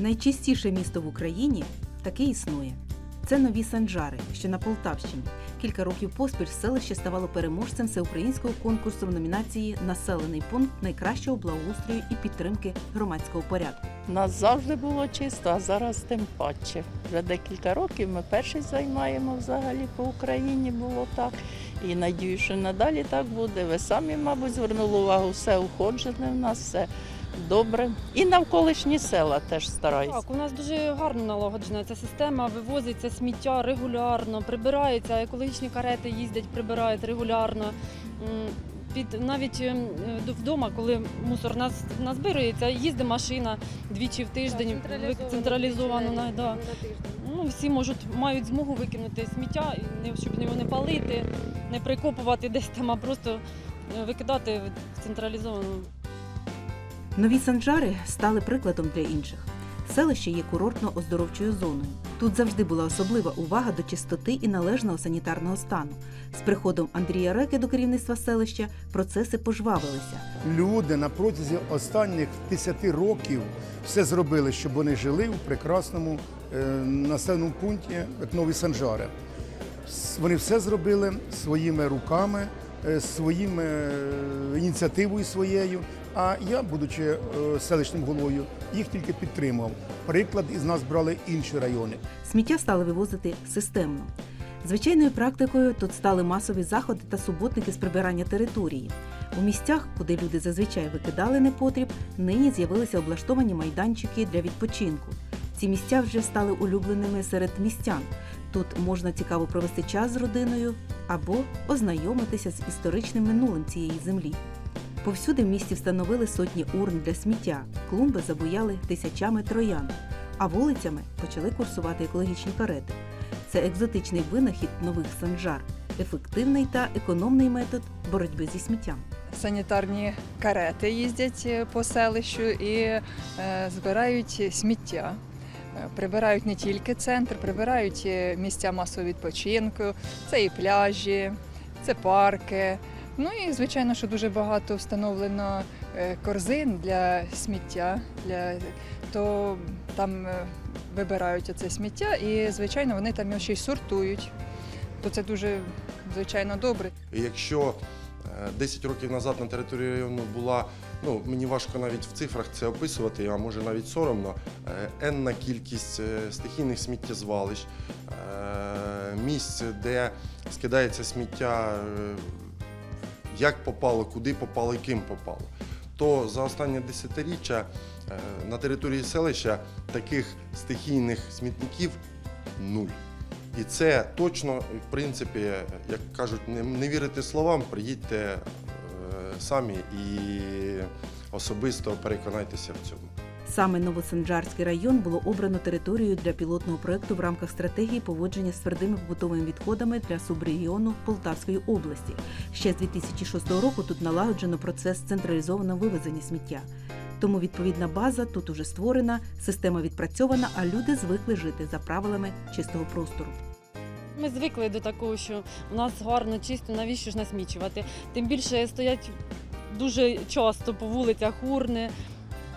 Найчистіше місто в Україні таке існує. Це нові Санджари, що на Полтавщині. Кілька років поспіль селище ставало переможцем всеукраїнського конкурсу в номінації Населений пункт найкращого благоустрою і підтримки громадського порядку. Нас завжди було чисто, а зараз тим паче. Вже декілька років ми перші займаємо взагалі по Україні було так. І надію, що надалі так буде. Ви самі, мабуть, звернули увагу, все уходжене в нас, все добре. І навколишні села теж стараються. Так, у нас дуже гарно налагоджена ця система, вивозиться сміття регулярно, прибирається, екологічні карети їздять, прибирають регулярно. Під навіть ем, вдома, коли мусор нас назбирується, їздить машина двічі в тиждень вик- централізовано. на- Да. Ну, всі можуть мають змогу викинути сміття, щоб його не палити, не прикопувати десь там, а просто е, викидати в централізовану Нові Санджари стали прикладом для інших. Селище є курортно-оздоровчою зоною. Тут завжди була особлива увага до чистоти і належного санітарного стану. З приходом Андрія Реки до керівництва селища процеси пожвавилися. Люди на протязі останніх 10 років все зробили, щоб вони жили у прекрасному е, населеному пункті, як Нові Санжари. Вони все зробили своїми руками, е, своїм е, ініціативою своєю. А я, будучи е, селищним головою, їх тільки підтримував. Приклад із нас брали інші райони. Сміття стали вивозити системно. Звичайною практикою тут стали масові заходи та суботники з прибирання території. У місцях, куди люди зазвичай викидали непотріб, нині з'явилися облаштовані майданчики для відпочинку. Ці місця вже стали улюбленими серед містян. Тут можна цікаво провести час з родиною або ознайомитися з історичним минулим цієї землі. Повсюди в місті встановили сотні урн для сміття, клумби забуяли тисячами троян, а вулицями почали курсувати екологічні карети. Це екзотичний винахід нових санжар, ефективний та економний метод боротьби зі сміттям. санітарні карети їздять е, по селищу і е, збирають сміття. Е, Прибирають не тільки центр, прибирають місця масового відпочинку, це і пляжі, це парки. Ну і звичайно, що дуже багато встановлено е, корзин для сміття, для то там е, вибирають оце сміття, і звичайно вони там ще й сортують. То це дуже звичайно добре. Якщо е, 10 років назад на території району була, ну мені важко навіть в цифрах це описувати, а може навіть соромно, е, енна кількість е, стихійних сміттєзвалищ, е, місць, де скидається сміття, е, як попало, куди попало ким попало. То за останнє десятиріччя е, на території селища таких стихійних смітників нуль. І це точно, в принципі, як кажуть, не, не вірите словам, приїдьте е, самі і особисто переконайтеся в цьому. Саме Новосанджарський район було обрано територією для пілотного проекту в рамках стратегії поводження з твердими побутовими відходами для субрегіону Полтавської області. Ще з 2006 року тут налагоджено процес централізованого вивезення сміття. Тому відповідна база тут уже створена, система відпрацьована, а люди звикли жити за правилами чистого простору. Ми звикли до такого, що у нас гарно, чисто, навіщо ж насмічувати. Тим більше стоять дуже часто по вулицях урни,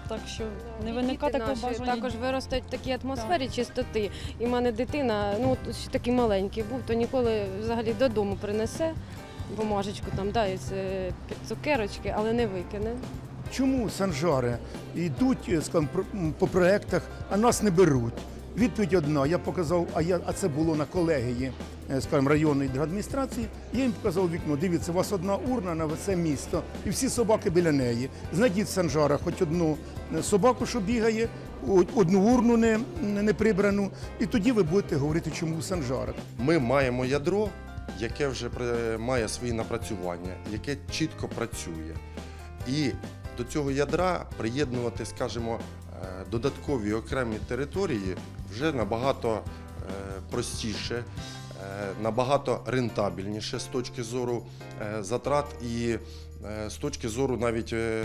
так що не виникає такого наші бажання. також виростуть в такій атмосфері чистоти. І в мене дитина, ну ще такий маленький був, то ніколи взагалі додому принесе бумажечку там, да, із е, цукерочки, але не викине. Чому санжари йдуть е, скажімо, про- м, по проектах, а нас не беруть? Відповідь одна. Я показав, а я а це було на колегії, е, скажімо, районної адміністрації. Я їм показав вікно. Дивіться, у вас одна урна на це місто, і всі собаки біля неї. Знайдіть санжара, хоч одну е, собаку, що бігає, одну урну не, не прибрану, і тоді ви будете говорити, чому санжара. Ми маємо ядро, яке вже має свої напрацювання, яке чітко працює. І до цього ядра приєднувати, скажімо, додаткові окремі території вже набагато е, простіше, е, набагато рентабельніше з точки зору е, затрат і е, з точки зору навіть е,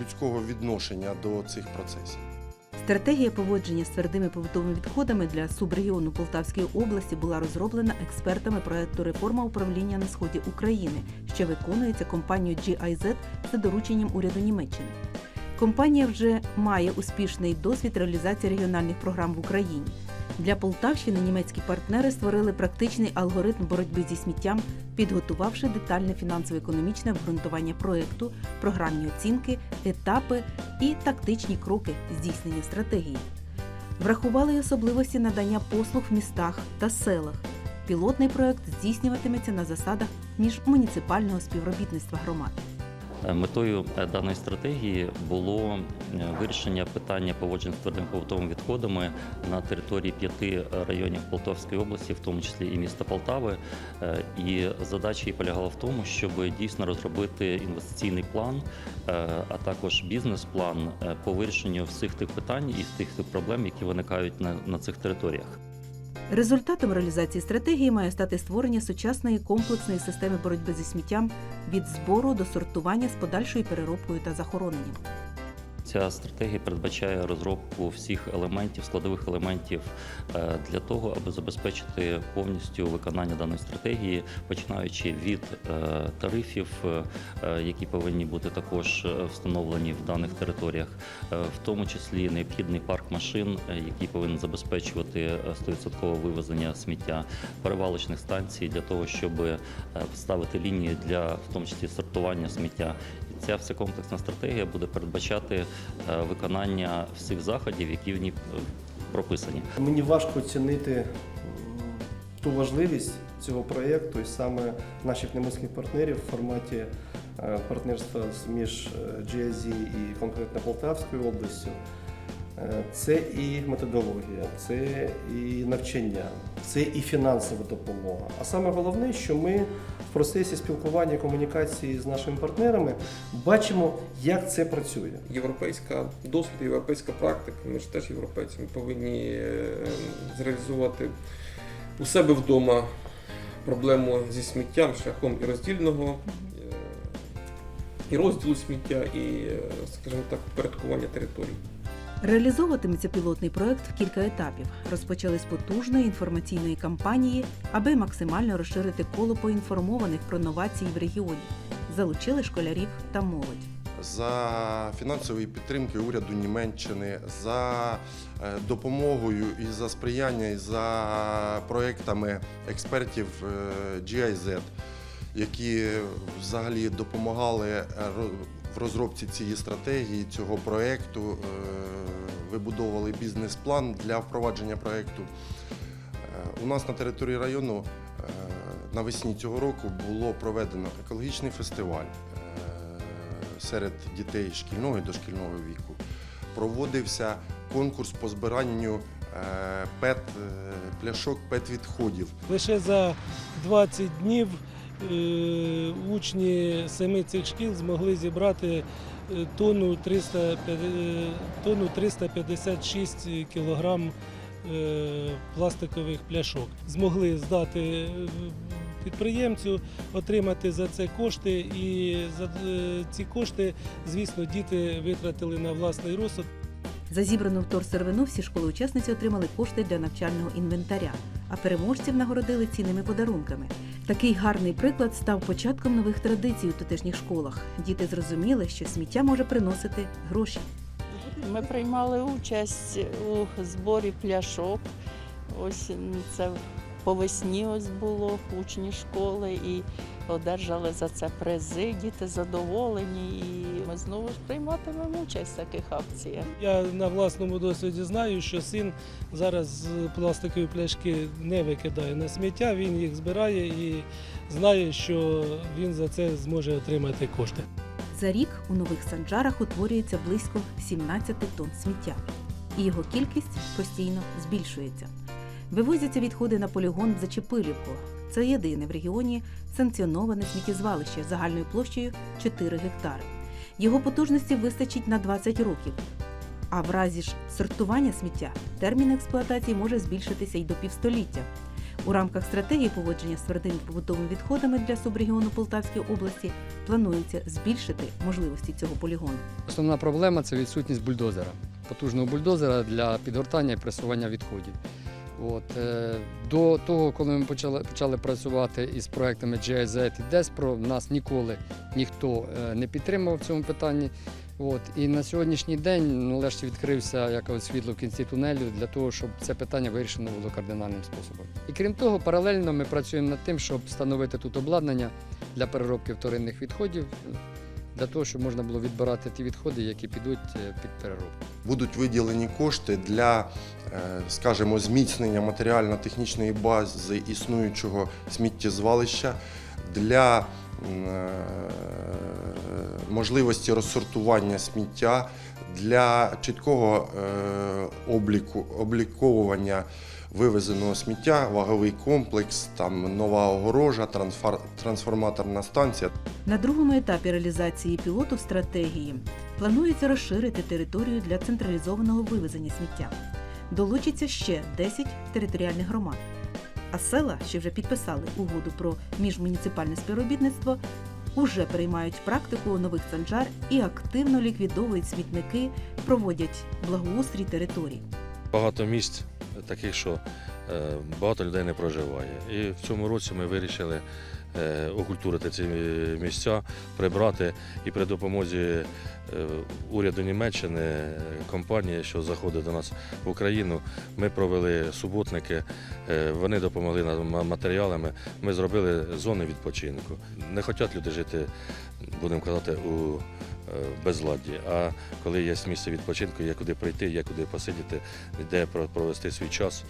людського відношення до цих процесів. Стратегія поводження з твердими побутовими відходами для субрегіону Полтавської області була розроблена експертами проекту Реформа управління на сході України, що виконується компанією GIZ за дорученням уряду Німеччини. Компанія вже має успішний досвід реалізації регіональних програм в Україні. Для Полтавщини німецькі партнери створили практичний алгоритм боротьби зі сміттям, підготувавши детальне фінансово-економічне обґрунтування проєкту, програмні оцінки, етапи і тактичні кроки здійснення стратегії. Врахували й особливості надання послуг в містах та селах. Пілотний проєкт здійснюватиметься на засадах міжмуніципального співробітництва громад. Е, Метою е, даної стратегії було е, вирішення питання поводжень з твердими побутовими відходами на території п'яти районів Полтавської області, в тому числі і міста Полтави. І задача її полягала в тому, щоб дійсно розробити інвестиційний план, а також бізнес-план по вирішенню всіх тих питань і тих проблем, які виникають на цих територіях. Результатом реалізації стратегії має стати створення сучасної комплексної системи боротьби зі сміттям від збору до сортування з подальшою переробкою та захороненням. Ця стратегія передбачає розробку всіх елементів, складових елементів е, для того, аби забезпечити повністю виконання даної стратегії, починаючи від е, тарифів, е, які повинні бути також встановлені в даних територіях, в тому числі необхідний парк машин, який повинен забезпечувати е, 100% вивезення сміття, перевалочних станцій для того, щоб вставити лінії для в тому числі сортування сміття. Ця вся комплексна стратегія буде передбачати виконання всіх заходів, які в ній е, прописані. Мені важко оцінити ту важливість цього проєкту і саме наших німецьких партнерів в форматі е, партнерства між е, GIZ і конкретно Полтавською областю. Е, Це і методологія, це і навчання, це і фінансова допомога. А саме головне, що ми в процесі спілкування і комунікації з нашими партнерами бачимо, як це працює. європейська досвід, європейська практика. Ми ж теж європейці. Ми повинні е, зреалізувати у себе вдома проблему зі сміттям шляхом і роздільного, е, і розділу сміття, і, е, скажімо так, порядкування територій. Реалізовуватиметься пілотний проект в кілька етапів. Розпочали з потужної інформаційної кампанії, аби максимально розширити коло поінформованих про новації в регіоні. Залучили школярів та молодь. за фінансової підтримки уряду Німеччини, за е, допомогою і за сприяння, і за проектами експертів е, GIZ, які взагалі допомагали е, в розробці цієї стратегії, цього проекту, е, вибудовували бізнес-план для впровадження проекту. Е, У нас на території району е, навесні цього року було проведено екологічний фестиваль серед дітей шкільного і дошкільного віку. Проводився конкурс по збиранню пет, пляшок пет-відходів. Лише за 20 днів учні семи цих шкіл змогли зібрати е, тонну 300, е, 356 кілограм е, пластикових пляшок. Змогли здати е, підприємцю, отримати за це кошти, і за е, ці кошти, звісно, діти витратили на власний розсуд. За зібрану вторсировину всі школи-учасниці отримали кошти для навчального інвентаря, а переможців нагородили цінними подарунками. Такий гарний приклад став початком нових традицій у тутешніх школах. Діти зрозуміли, що сміття може приносити гроші. Ми приймали участь у зборі пляшок. Ось це по весні ось було учні школи і одержали за це призи. Діти задоволені, і ми знову ж прийматимемо участь в таких акціях. Я на власному досвіді знаю, що син зараз з пластикові пляшки не викидає на сміття, він їх збирає і знає, що він за це зможе отримати кошти. За рік у нових санджарах утворюється близько 17 тонн сміття, і його кількість постійно збільшується. Вивозяться відходи на полігон в Зачепилівку. Це єдине в регіоні санкціоноване сміттєзвалище загальною площею 4 гектари. Його потужності вистачить на 20 років. А в разі ж сортування сміття термін експлуатації може збільшитися й до півстоліття. У рамках стратегії поводження з твердими побутовими відходами для субрегіону Полтавської області планується збільшити можливості цього полігону. Основна проблема це відсутність бульдозера, потужного бульдозера для підгортання і пресування відходів. От, е, до того, коли ми почали, почали працювати із проектами GIZ і DESPRO, нас ніколи ніхто е, не підтримував в цьому питанні. От, і на сьогоднішній день ну, нарешті відкрився якось світло в кінці тунелю для того, щоб це питання вирішено було кардинальним способом. І крім того, паралельно ми працюємо над тим, щоб встановити тут обладнання для переробки вторинних відходів, для того, щоб можна було відбирати ті відходи, які підуть е, під переробку. Будуть виділені кошти для, е, скажімо, зміцнення матеріально-технічної бази існуючого сміттєзвалища, для е, можливості розсортування сміття, для чіткого обліку, обліковування вивезеного сміття, ваговий комплекс, там нова огорожа, трансформаторна станція. На другому етапі реалізації пілоту стратегії планується розширити територію для централізованого вивезення сміття. Долучиться ще 10 територіальних громад. А села, що вже підписали угоду про міжмуніципальне співробітництво, уже переймають практику нових санжар і активно ліквідовують смітники, проводять благоустрій територій. Багато місць таких, що е, багато людей не проживає. І в цьому році ми вирішили окультурити ці місця, прибрати і при допомозі е, уряду Німеччини, е, компанії, що заходить до нас в Україну, ми провели суботники, е, вони допомогли нам матеріалами. Ми зробили зони відпочинку. Не хочуть люди жити, будемо казати, у е, безладді. А коли є місце відпочинку, є куди прийти, є куди посидіти, де провести свій час.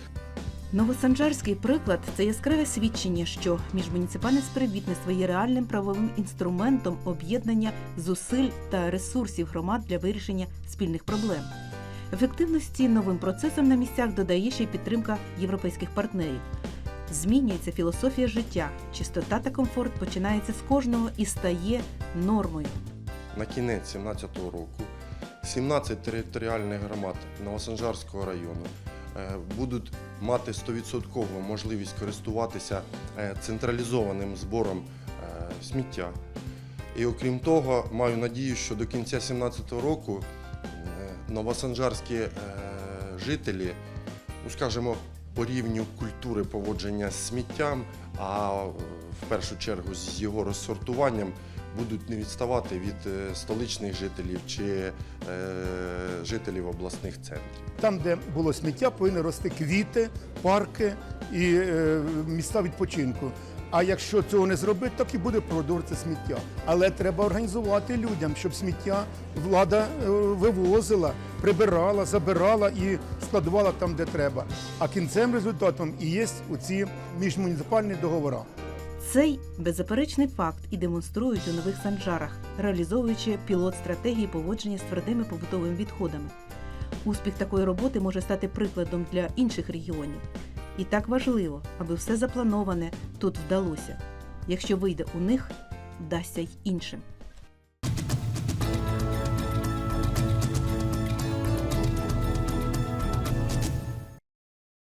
Новосанжарський приклад це яскраве свідчення, що міжмуніципальне співробітництво є реальним правовим інструментом об'єднання зусиль та ресурсів громад для вирішення спільних проблем. Ефективності новим процесом на місцях додає ще й підтримка європейських партнерів. Змінюється філософія життя, чистота та комфорт починається з кожного і стає нормою. На кінець 2017 року 17 територіальних громад Новосанжарського району будуть мати 100% можливість користуватися е, централізованим збором е, сміття. І окрім того, маю надію, що до кінця 2017 року е, новосанжарські е, жителі, ну скажімо, по рівню культури поводження з сміттям, а е, в першу чергу з його розсортуванням будуть не відставати від е, столичних жителів чи е, жителів обласних центрів. Там, де було сміття, повинні рости квіти, парки і е, міста відпочинку. А якщо цього не зробити, так і буде продовжуватися сміття. Але треба організувати людям, щоб сміття влада вивозила, прибирала, забирала і складувала там, де треба. А кінцем результатом і є оці міжмуніципальні договори. Цей беззаперечний факт і демонструють у нових санжарах, реалізовуючи пілот стратегії поводження з твердими побутовими відходами. Успіх такої роботи може стати прикладом для інших регіонів. І так важливо, аби все заплановане тут вдалося. Якщо вийде у них, вдасться й іншим.